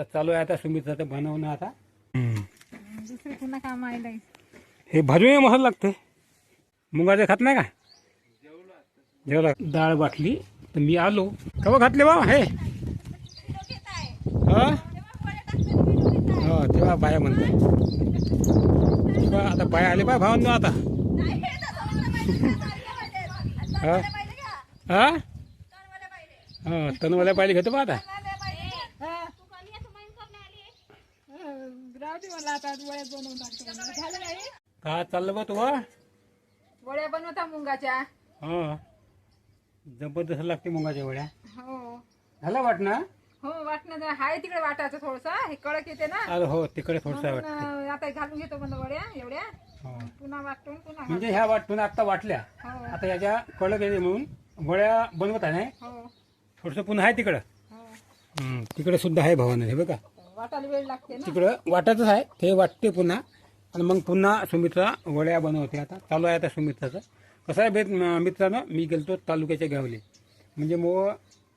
आता चालू आहे आता सुमितचं आता बनवणं आता. दुसरे पुन्हा काम आहे हे भाजून मसाला लागते. मुगाचं खात नाही का? जेवला. डाळ वाटली तर मी आलो. कवा घातले बा हे. हा? हो तेव्हा बाया म्हणते तेव्हा आता बाया आले बा भावांनो आता. हा? हा? हा तनवाल्या पाहिजे घेतो बा आता. आता बनवून टाकतो. म्हणलं. झालं नाही. का चाललं बा तू हा? वड्या बनवता मुंगाच्या. हा. जबरदस्त लागते मुगाच्या वड्या. हो. झालं वाटणं? हो वाटणं आहे तिकडे वाटायचं थोडसा हे कडक येते ना. अरे हो तिकडे थोडस म्हणून, वाटते. अं, आता घालून घेतो म्हणलं वड्या एवढ्या. हो. पुन्हा वाटून पुन्हा घाल- म्हणजे ह्या वाटून आता वाटल्या. हो. आता याच्या कडक येते म्हणून गोळ्या बनवत आहे हो. थोडस पुन्हा आहे तिकडं? हो. तिकडे सुद्धा आहे भवन हे बघा. वाटायला वेळ लागते ना. तिकडं वाटतच आहे. ते वाटते पुन्हा. आणि मग पुन्हा सुमित्रा वड्या बनवते आता. चालू आहे आता सुमित्राचं. कसं आहे भेट मित्रानं मी गेलतो तालुक्याच्या गावले. म्हणजे मग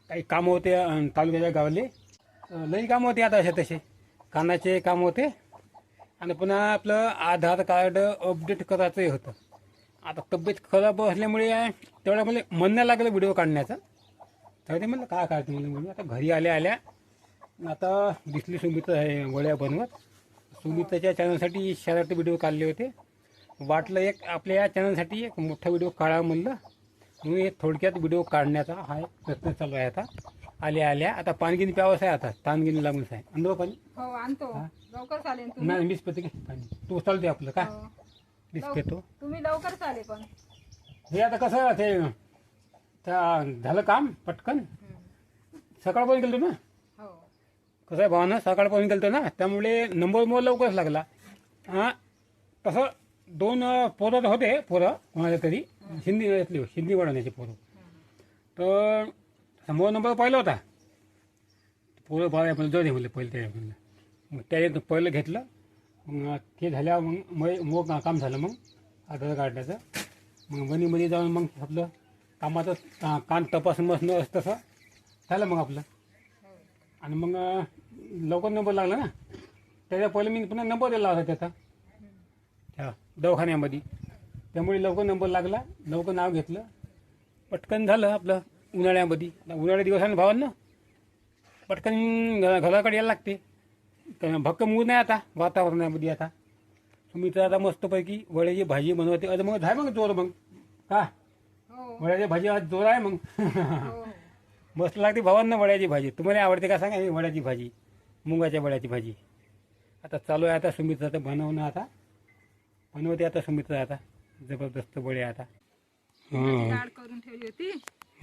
काही कामं होते अं, तालुक्याच्या गावले. अं, लई कामं होते आता असे तसे. कानाचे काम होते. आणि पुन्हा आपलं आधार कार्ड अपडेट करायचंही होतं. आता तब्येत खराब असल्यामुळे तेवढ्या मला म्हणणं नाही लागलं व्हिडिओ काढण्याचा. तर ते म्हणलं काय काढते म्हणलं? म्हणून आता घरी आल्या आल्या. आता दिसली सुमित्र आहे गोळ्या बनवत. सुमित्राच्या चॅनलसाठी शहरात व्हिडिओ काढले होते. वाटलं एक आपल्या या चॅनलसाठी एक मोठा व्हिडिओ काढा म्हणलं. म्हणून हे थोडक्यात व्हिडिओ काढण्याचा हा एक प्रयत्न चालू आहे आता. आल्या आल्या. आता पाणगिनी प्यावंच आहे आता. ताणगिनी लागूनच आहे अंदर पाणी? हो आणतो. लवकर चालेल तुम्ही. नाही मीच पिते की. पाणी. तू चालते आपलं. का हो. मीच पितो. तुम्ही लवकर पण. हे आता कसं ते त्या झालं काम पटकन? सकाळपर्यंत गेलो ना? कसं आहे भावानं सकाळपासून गेलतो ना त्यामुळे नंबर मग लवकरच लागला. हां तसं दोन पोरं तर होते पोरं कोणाच्या तरी हिंदी यातली हिंदी वळवण्याचे पोरं. तर समोर नंबर पहिला होता. पोरं बाळा पण जाऊ दे म्हणलं पहिलं त्या म्हणलं. मग त्याने पहिलं घेतलं. मग ते झाल्या मग मग काम झालं मग आधार काढण्याचं मग वणीमध्ये जाऊन मग आपलं कामाचं का- कान तपासून बसणं असं तसं झालं मग आपलं. आणि मग लवकर नंबर लागला ना? त्याच्या पहिले मी पुन्हा नंबर दिला होता त्याचा. त्या दवाखान्यामध्ये. त्यामुळे लवकर नंबर लागला लवकर नाव घेतलं. पटकन झालं आपलं उन्हाळ्यामध्ये. उन्हाळ्या दिवसानं भावांना? पटकन घराकडे यायला लागते. भक्कम ऊन आहे आता वातावरणामध्ये आता. तुम्ही तर आता मस्तपैकी वड्याची भाजी बनवते. अरे मग झाय मग जोर मग? का? हो. वड्याची भाजी आज जोर आहे मग? हो. मस्त लागते भावांना वड्याची भाजी. तुम्हाला आवडते का सांगा वड्याची भाजी? मुगाच्या वड्याची भाजी. आता चालू आहे आता सुमित्राचं बनवणं आता. बनवते आता सुमित्रा आता. जबरदस्त वड्या आता. डाळ करून ठेवली होती.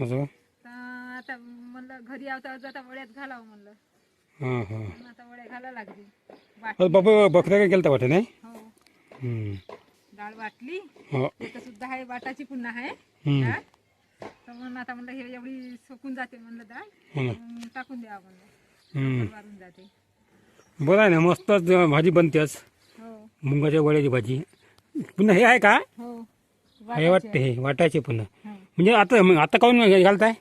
असं? तर आता म्हणलं घरी आवता जाता वड्यात घालावं म्हणलं. हां हां. आता वड्या घाला लागली. वाट अरे बाबा बकऱ्या काय गेलता वाटत नाही? हो. हम्म. डाळ वाटली. हो. सुद्धा आहे वाटाची पुन्हा आहे. हम्म. डाळ. तर म्हणून आता म्हणलं हे एवढी सुकून जाते म्हणलं डाळ. हो ना मग टाकून द्यावं म्हणलं. वारून जाते. बरं आहे ना मस्तच भाजी बनतेच हो. मुगाच्या वड्याची भाजी. पुन्हा हे आहे का? हो. हे वाटते हे वाटायचे पुन्हा. हो. म्हणजे आता मग आता काऊन घालताय?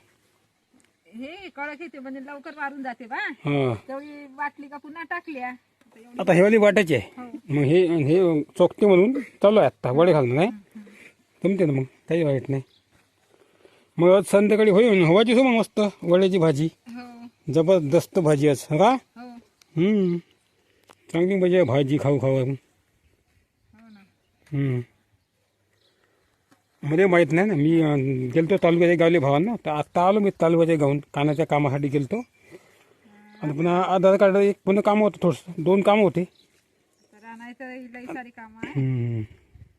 हे कडक येते म्हणजे लवकर वारून जाते बा. हां. तेवढी वाटली का पुन्हा टाकल्या. आता एवढी आता हेवाली वाटायची आहे. हो. मग हे हे चोखते म्हणून चालू आहे आता वडे घालणं नाही? जमते ना मग काही वाईट नाही. मग आज संध्याकाळी होईल हवाची सो मग मस्त वड्याची भाजी. हो. जबरदस्त भाजी आज का हो. हम्म. चांगली मजा आहे भाजी खाऊ खाऊ. हो हम्म. मला माहीत नाही ना मी गेलतो तालुक्याच्या गावले भावांना. तर आता आलो मी तालुक्याच्या गावून कानाच्या कामासाठी गेलतो. आणि पुन्हा आधार कार्ड एक पुन्हा काम होतं थोडंसं. दोन कामं होते. लई सारी कामं आहे. हम्म.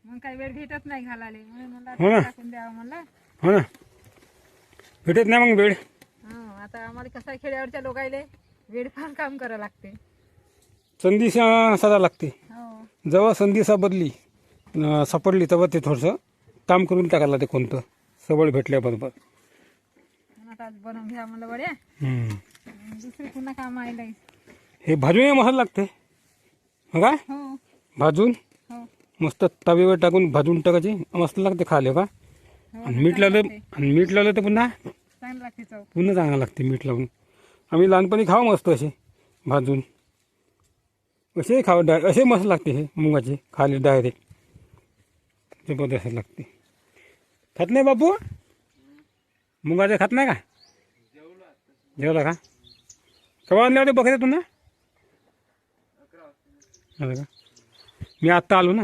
मग काही वेळ भेटत नाही घालायला. म्हणून मला हो ना. आता टाकून द्यावं म्हणलं. हो ना. भेटत नाही मग वेळ. आता आम्हाला कसं आहे खेड्यावरच्या लोकायले वेळ फार काम करावं लागते. संधी सा- साधा लागते. हो. जेव्हा संधी सापडली अं, सापडली तेव्हा ते थोडंसं काम करून टाकायला ते कोणतं. सबळ भेटल्याबरोबर. म्हणून आता आज बनवून घ्या म्हणलं वड्या हम्म. दुसरी पुन्हा काम आहे लई हे भाजून मसाला लागते. हो का? हो. भाजून? हो. मस्त तव्यावर टाकून भाजून टाकायची. मस्त लागते खाले का? हो आणि मीठ लावलं आणि मीठ लावलं तर पुन्हा चांगलं लागते चव पुन्हा चांगलं लागते मीठ लावून. आम्ही लहानपणी खाऊ मस्त असे भाजून. असे खाव डाय असे मस्त लागते हे मुगाचे खाली डायरेक्ट जबरदस्त लागते. खात नाही बापू? मुगाचे खात नाही का? जेवला का? केव्हा आणले होते बकऱ्या ना का मी आत्ता आलो ना.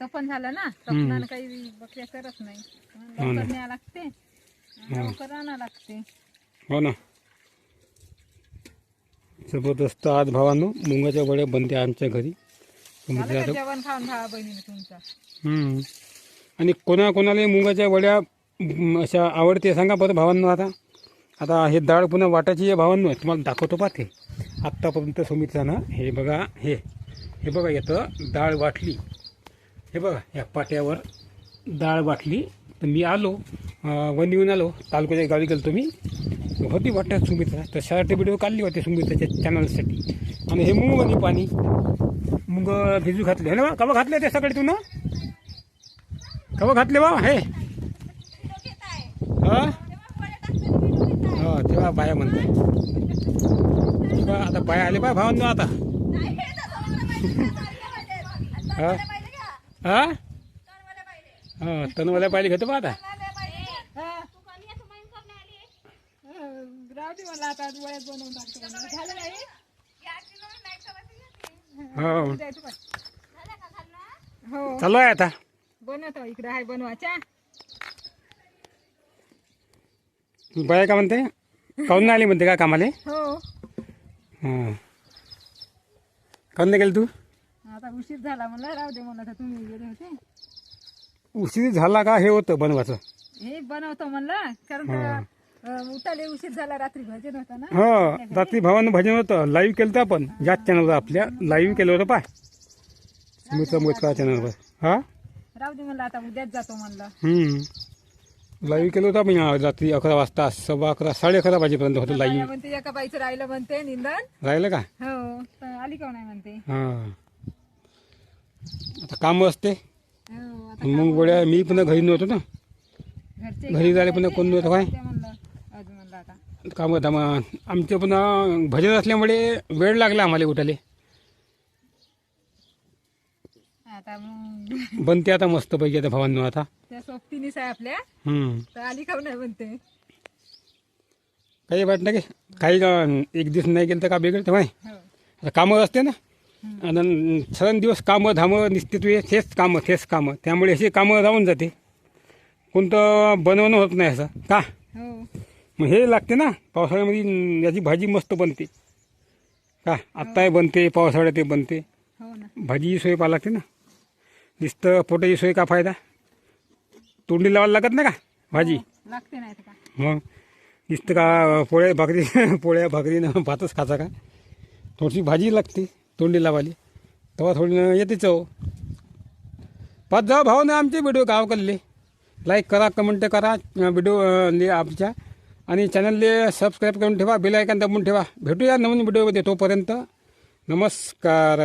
तपन झालं ना. तपनानं काही बकऱ्या करत नाही. लवकर न्यावं लागते. आणि लवकर आणा लागते. हो ना. जबरदस्त आज भावानं मुंगाच्या वड्या बनते आमच्या घरी. तुम्ही झालं आता का जेवण खाऊन भावा बहिणीने तुमचं? हम्म. आणि कोणा कोणाला मुगाच्या वड्या म, अशा आवडते सांगा बरं भावांनो आता. आता हे डाळ पुन्हा वाटायची आहे भावांनो. तुम्हाला दाखवतो पा ते आत्तापर्यंत सुमित्रानं हे बघा हे. हे बघा येतं डाळ वाटली. हे बघा या पाट्यावर डाळ वाटली. तर मी आलो वन येऊन आलो. तालुक्याच्या गावी गेलो मी. होती वाटत सुमित्रा तर शर्ट व्हिडिओ काढली होती सुमित्राच्या चॅनलसाठी आणि हे मूग आणि पाणी मूग भिजू घातले. हे ना कवा घातले ते सकाळी तू ना? कवा घातले बा? हे. हा? हो तेव्हा बाया म्हणतात. आता बाया आले बा भावांनो आता. हा? हा? हा तनवाल्या पाहिजे घेतो बा आता राहू दे मला आता डोळ्यात बनवून टाकतो म्हणून. झालं नाही हो. जायचं का? हो चालू आहे? आता बनवतो इकडे आहे बनवाच्या बाया का म्हणते? काऊन नाही आली म्हणते का कामाले? हो. हां. काऊन नाही गेली तू? आता उशीर झाला म्हणलं राहू दे म्हणलं तुम्ही गेले होते. उशीर झाला का हे होतं बनवाचं हे बनवतो म्हणलं कारण का अं, उठाले उशीर झाला रात्री भजन होतं ना. हो रात्री भावानं भजन होतं लाईव्ह केलं होतं आपण याच चॅनलवर आपल्या लाईव्ह केलं होतं पाय. सुमित्रा मोतका चॅनलवर हा? राहू दे म्हणलं आता उद्याच जातो म्हणलं. हम्म. लाईव्ह केलं होतं आपण या रात्री अकरा वाजता सव्वा अकरा साडे अकरा वाजेपर्यंत होतं लाईव्ह म्हणते एका बाईचं राहिलं म्हणते निंदन. राहिलं का? हो तर आली का नाही म्हणते? हां. आता काम असते. हो आता मग गोळ्या मी पुन्हा घरी नव्हतो ना. घरचे घरी जायला पुन्हा कोण नव्हतं काय ते म्हणलं अजून म्हणलं आता. काम होता मग आमचं पुन्हा भजन असल्यामुळे वेळ लागला आम्हाला उठाले आता मग बनते आता मस्तपैकी आता भावांनो आता. त्या सोबतीनीच आहे आपल्या. हम्म. तर आली का नाही म्हणते काही वाटतं की काही एक दिवस नाही गेलं तर का बिघडतं माय हो. आता कामं असते ना. आणि दिवस कामं धामं निश्चित तेच कामं तेच कामं. त्यामुळे अशी कामं राहून जाते. कोणतं बनवणं होत नाही असं. का? हो. मग हे लागते ना पावसाळ्यामध्ये याची भाजी मस्त बनते. का? आत्ताही बनते पावसाळ्यात ते बनते. हो भाजीची सोय पाहा लागते ना. नुसतं पोटाची सोय का फायदा? तोंडी लावायला लागत नाही का भाजी? लागते नाही मग नुसतं का पोळ्या भाकरी पोळ्या भाकरीनं भातच खायचा का? थोडीशी भाजी लागते. तोंडी लावाली. तेव्हा थोडी येते चव. पाच जाऊ भाऊ ना आमचे व्हिडिओ गावकडले लाईक करा कमेंट करा व्हिडिओ लिहा आमच्या. आणि चॅनलले सबस्क्राईब करून ठेवा बेल आयकॉन दाबून ठेवा. भेटूया नवीन व्हिडिओमध्ये तोपर्यंत. नमस्कार.